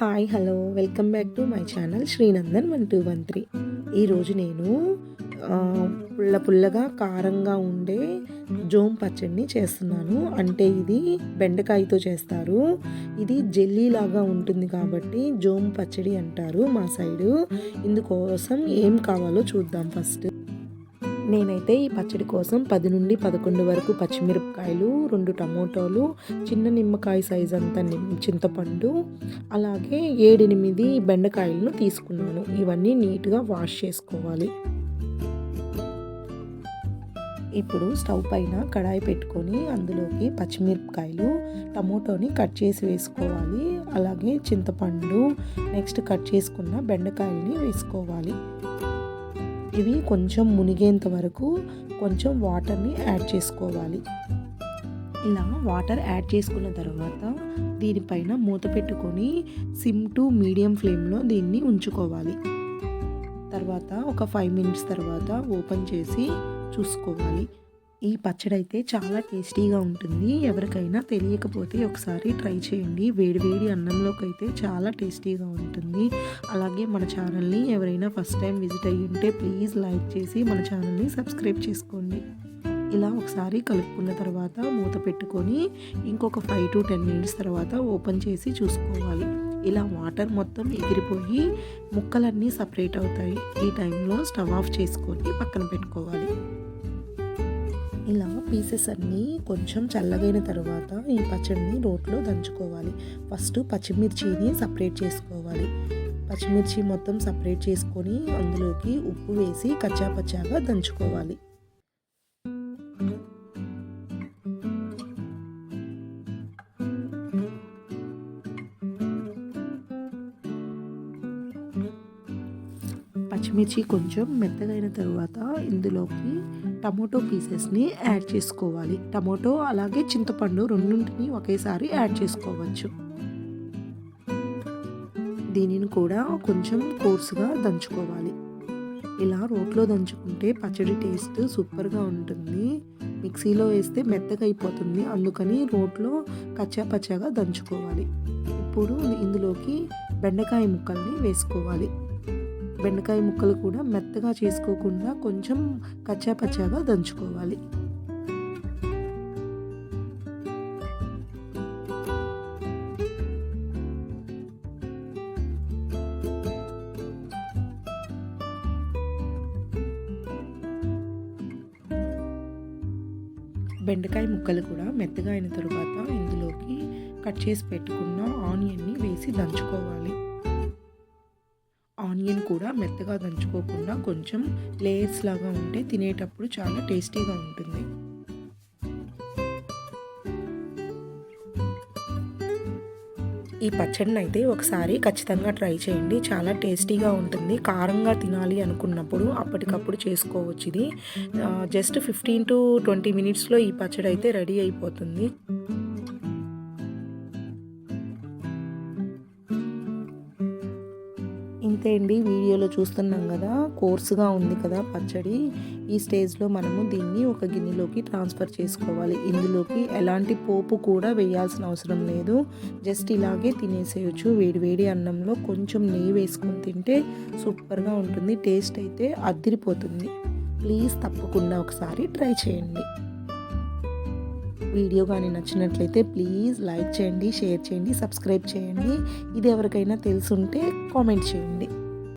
Hi hello. Welcome back to my channel Srinandan one two one three. ఈరోజు నేను పుల్ల పుల్లగా కారంగా ఉండే జోమ్ పచ్చడిని చేస్తున్నాను. అంటే ఇది బెండకాయతో చేస్తారు. ఇది జెల్లీ లాగా ఉంటుంది కాబట్టి జోమ్ పచ్చడి అంటారు మా సైడు. ఇందుకోసం ఏం కావాలో చూద్దాం ఫస్ట్. నేనైతే ఈ పచ్చడి కోసం పది నుండి పదకొండు వరకు పచ్చిమిరపకాయలు రెండు టమోటాలు చిన్న నిమ్మకాయ సైజ్ అంత చింతపండు అలాగే ఏడెనిమిది బెండకాయలను తీసుకున్నాను. ఇవన్నీ నీట్గా వాష్ చేసుకోవాలి. ఇప్పుడు స్టవ్ పైన కడాయి పెట్టుకొని అందులోకి పచ్చిమిరపకాయలు టమోటోని కట్ చేసి వేసుకోవాలి. అలాగే చింతపండు నెక్స్ట్ కట్ చేసుకున్న బెండకాయల్ని వేసుకోవాలి. ఇవి కొంచెం మునిగేంత వరకు కొంచెం వాటర్ని యాడ్ చేసుకోవాలి. ఇలా వాటర్ యాడ్ చేసుకున్న తర్వాత దీనిపైన మూత పెట్టుకొని సిమ్ టు మీడియం ఫ్లేమ్లో దీన్ని ఉంచుకోవాలి. తర్వాత ఒక ఫైవ్ మినిట్స్ తర్వాత ఓపెన్ చేసి చూసుకోవాలి. ఈ పచ్చడి అయితే చాలా టేస్టీగా ఉంటుంది. ఎవరికైనా తెలియకపోతే ఒకసారి ట్రై చేయండి. వేడివేడి అన్నంలోకి అయితే చాలా టేస్టీగా ఉంటుంది. అలాగే మన ఛానల్ని ఎవరైనా ఫస్ట్ టైం విజిట్ అయ్యి ఉంటే ప్లీజ్ లైక్ చేసి మన ఛానల్ని సబ్స్క్రైబ్ చేసుకోండి. ఇలా ఒకసారి కలుపుకున్న తర్వాత మూత పెట్టుకొని ఇంకొక ఫైవ్ టు టెన్ మినిట్స్ తర్వాత ఓపెన్ చేసి చూసుకోవాలి. ఇలా వాటర్ మొత్తం ఎగిరిపోయి ముక్కలన్నీ సపరేట్ అవుతాయి. ఈ టైంలో స్టవ్ ఆఫ్ చేసుకొని పక్కన పెట్టుకోవాలి. ఇలా పీసెస్ అన్నీ కొంచెం చల్లగైన తర్వాత ఈ పచ్చడిని రోట్లో దంచుకోవాలి. ఫస్ట్ పచ్చిమిర్చిని సపరేట్ చేసుకోవాలి. పచ్చిమిర్చి మొత్తం సపరేట్ చేసుకొని అందులోకి ఉప్పు వేసి కచ్చాపచ్చాగా దంచుకోవాలి. పచ్చిమిర్చి కొంచెం మెత్తగైన తర్వాత ఇందులోకి టమోటో పీసెస్ని యాడ్ చేసుకోవాలి. టమోటో అలాగే చింతపండు రెండింటిని ఒకేసారి యాడ్ చేసుకోవచ్చు. దీనిని కూడా కొంచెం కోర్సుగా దంచుకోవాలి. ఇలా రోట్లో దంచుకుంటే పచ్చడి టేస్ట్ సూపర్గా ఉంటుంది. మిక్సీలో వేస్తే మెత్తగా అయిపోతుంది. అందుకని రోట్లో కచ్చా పచ్చాగా దంచుకోవాలి. ఇప్పుడు ఇందులోకి బెండకాయ ముక్కల్ని వేసుకోవాలి. బెండకాయ ముక్కలు కూడా మెత్తగా చేసుకోకుండా కొంచెం కచ్చా పచ్చాగా దంచుకోవాలి. బెండకాయ ముక్కలు కూడా మెత్తగా అయిన తరువాత ఇందులోకి కట్ చేసి పెట్టుకున్న ఆనియన్ని వేసి దంచుకోవాలి. ఆనియన్ కూడా మెత్తగా దంచుకోకుండా కొంచెం లేయర్స్ లాగా ఉంటే తినేటప్పుడు చాలా టేస్టీగా ఉంటుంది. ఈ పచ్చడిని అయితే ఒకసారి ఖచ్చితంగా ట్రై చేయండి. చాలా టేస్టీగా ఉంటుంది. కారంగా తినాలి అనుకున్నప్పుడు అప్పటికప్పుడు చేసుకోవచ్చు ఇది. జస్ట్ ఫిఫ్టీన్ టు ట్వంటీ మినిట్స్లో ఈ పచ్చడి అయితే రెడీ అయిపోతుంది. ఇంతే అండి. వీడియోలో చూస్తున్నాం కదా కోర్సుగా ఉంది కదా పచ్చడి. ఈ స్టేజ్లో మనము దీన్ని ఒక గిన్నెలోకి ట్రాన్స్ఫర్ చేసుకోవాలి. ఇందులోకి ఎలాంటి పోపు కూడా వేయాల్సిన అవసరం లేదు. జస్ట్ ఇలాగే తినేసేయచ్చు. వేడి వేడి అన్నంలో కొంచెం నెయ్యి వేసుకొని తింటే సూపర్గా ఉంటుంది. టేస్ట్ అయితే అదిరిపోతుంది. ప్లీజ్ తప్పకుండా ఒకసారి ట్రై చేయండి. వీడియో కానీ నచ్చినట్లయితే ప్లీజ్ లైక్ చేయండి షేర్ చేయండి సబ్స్క్రైబ్ చేయండి. ఇది ఎవరికైనా తెలుసుంటే కామెంట్ చేయండి.